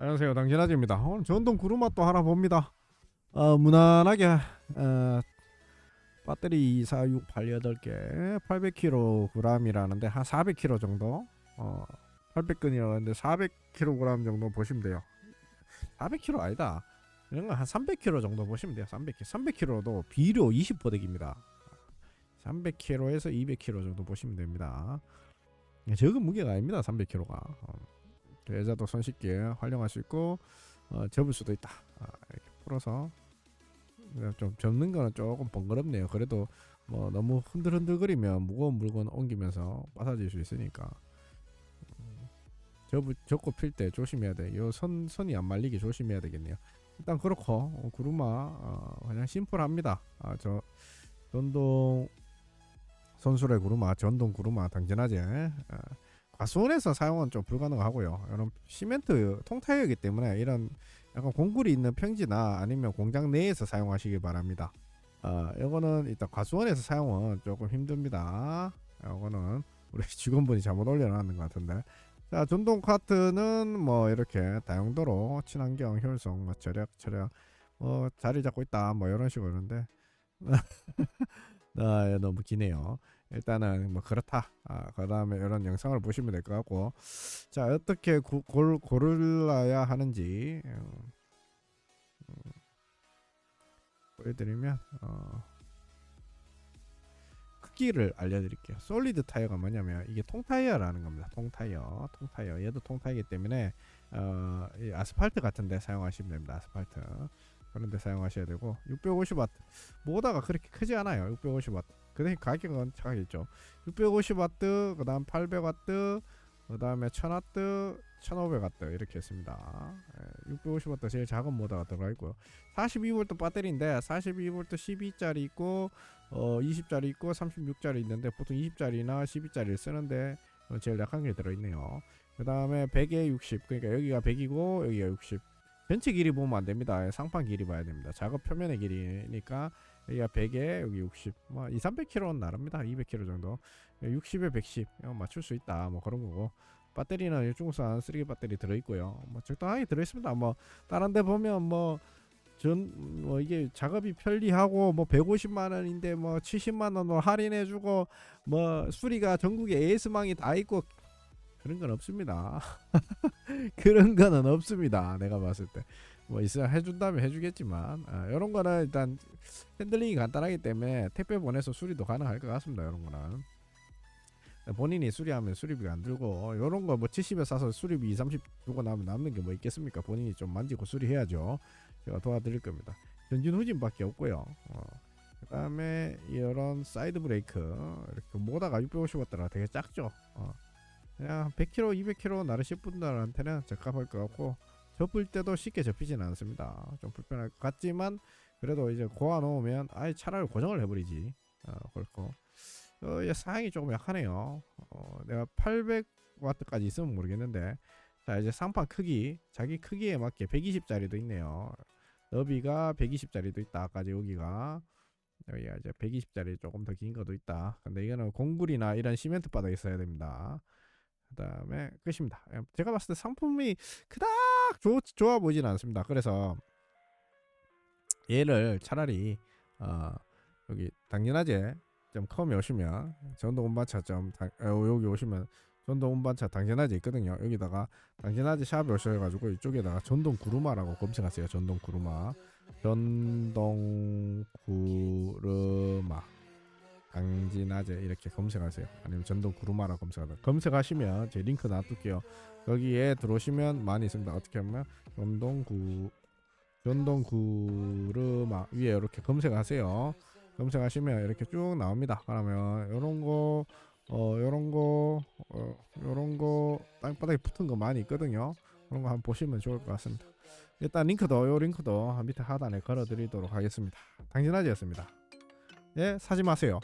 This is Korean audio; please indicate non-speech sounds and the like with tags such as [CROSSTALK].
안녕하세요. 당진아지입니다. 오늘 전동 구루마 또 하나 봅니다. 어, 무난하게 어, 배터리 2, 4, 6, 8, 8개 800kg이라는데 한 400kg 정도? 어, 800근이라고 하는데 400kg 정도 보시면 돼요. 400kg 아니다. 이런 거 한 300kg 정도 보시면 돼요. 300kg 300kg도 비료 20포대기입니다. 300kg에서 200kg 정도 보시면 됩니다. 적은 무게가 아닙니다 300kg가. 어. 여자도 손쉽게 활용할 수 있고 어, 접을 수도 있다. 아, 이렇게 풀어서 좀 접는 거는 조금 번거롭네요. 그래도 뭐 너무 흔들흔들거리면 무거운 물건 옮기면서 빠사질 수 있으니까 음, 접 접고 필 때 조심해야 돼. 요선 선이 안 말리게 조심해야 되겠네요. 일단 그렇고 어, 구루마 어, 그냥 심플합니다. 아, 저 전동 선수의 구루마 전동 구루마 당진하지. 아, 과수원에서 사용은 좀 불가능하고요. 이런 시멘트 통타이어이기 때문에 이런 약간 공굴이 있는 평지나 아니면 공장 내에서 사용하시기 바랍니다. 어, 이거는 일단 과수원에서 사용은 조금 힘듭니다. 이거는 우리 [LAUGHS] 직원분이 잘못 올려놨는 것 같은데. 자, 전동 카트는 뭐 이렇게 다용도로 친환경 효율성, 뭐 절약, 절약, 뭐 자리 잡고 있다, 뭐 이런 식으로 하는데. [LAUGHS] 아, 너무 기네요. 일단은 뭐 그렇다. 아, 그 다음에 이런 영상을 보시면 될 것 같고, 자 어떻게 고, 골, 고를라야 하는지 음, 음, 보여드리면 어, 크기를 알려드릴게요. 솔리드 타이어가 뭐냐면 이게 통타이어라는 겁니다. 통타이어, 통타이어. 얘도 통타이기 때문에 어, 이 아스팔트 같은데 사용하시면 됩니다. 아스팔트. 그런데 사용하셔야 되고 650W 모다가 그렇게 크지 않아요 650W 그다음에 가격은 차가겠죠. 650W 그 다음 800W 그 다음에 1000W 1500W 이렇게 있습니다. 650W 제일 작은 모다가 들어가 있고요. 42V 배터리인데 42V 12짜리 있고 어 20짜리 있고 36짜리 있는데 보통 20짜리나 12짜리를 쓰는데 어, 제일 약한 게 들어있네요. 그 다음에 100에 60 그러니까 여기가 100이고 여기가 60 전체 길이 보면 안 됩니다. 상판 길이 봐야 됩니다. 작업 표면의 길이니까 여기가 100에 여기 60, 뭐 2, 300km는 나릅니다. 200km 정도. 60에 110 어, 맞출 수 있다. 뭐 그런 거고. 배터리는 중국산 쓰레기 배터리 들어 있고요. 뭐 적당하게 들어 있습니다. 뭐 다른 데 보면 뭐 전 뭐 이게 작업이 편리하고 뭐 150만 원인데 뭐 70만 원으로 할인해 주고 뭐 수리가 전국에 AS망이 다 있고 그런 건 없습니다. [LAUGHS] 그런 거는 없습니다. 내가 봤을 때. 뭐 있어 해준다면 해주겠지만 아, 이런 거는 일단 핸들링이 간단하기 때문에 택배 보내서 수리도 가능할 것 같습니다. 이런 거는 본인이 수리하면 수리비가 안 들고 이런 거 뭐 70에 사서 수리비 2, 30 주고 나면 남는 게 뭐 있겠습니까? 본인이 좀 만지고 수리해야죠. 제가 도와드릴 겁니다. 전진 후진밖에 없고요. 어. 그다음에 이런 사이드 브레이크 이렇게 모다가 650W라 되게 작죠. 어. 그냥 100km, 200km 나르실 분들한테는 적합할 것 같고 접을 때도 쉽게 접히진 않습니다. 좀 불편할 것 같지만 그래도 이제 고아 놓으면 아예 차라리 고정을 해버리지. 어, 그렇고 어, 얘 사양이 조금 약하네요. 어, 내가 800W까지 있으면 모르겠는데 자 이제 상판 크기 자기 크기에 맞게 120짜리도 있네요. 너비가 120짜리도 있다. 아까 여기가 여기가 이제 120짜리 조금 더 긴 것도 있다. 근데 이거는 공굴이나 이런 시멘트 바닥에 있어야 됩니다. 그다음에 끝입니다. 예, 제가 봤을 때 상품이 그닥 좋, 좋아 보이진 않습니다. 그래서 얘를 차라리 어, 여기 당연하제 좀 컴에 오시면 전동 운반차 점 당, 어, 여기 오시면 전동 운반차 당연하제 있거든요. 여기다가 당연하제 샵에 오셔가지고 이쪽에다가 전동 구루마라고 검색하세요. 전동 구루마, 전동 구루마. 강진아재 이렇게 검색하세요. 아니면 전동 구루마라 검색하다. 검색하시면 제 링크 놔둘게요. 거기에 들어오시면 많이 있습니다. 어떻게 하면 전동 구 전동 구루마 위에 이렇게 검색하세요. 검색하시면 이렇게 쭉 나옵니다. 그러면 이런 거 어, 요런 거, 어, 요런 거, 땅바닥에 붙은 거 많이 있거든요. 그런 거 한번 보시면 좋을 것 같습니다. 일단 링크도, 요 링크도 밑에 하단에 걸어 드리도록 하겠습니다. 당진아지였습니다. 예, 사지 마세요.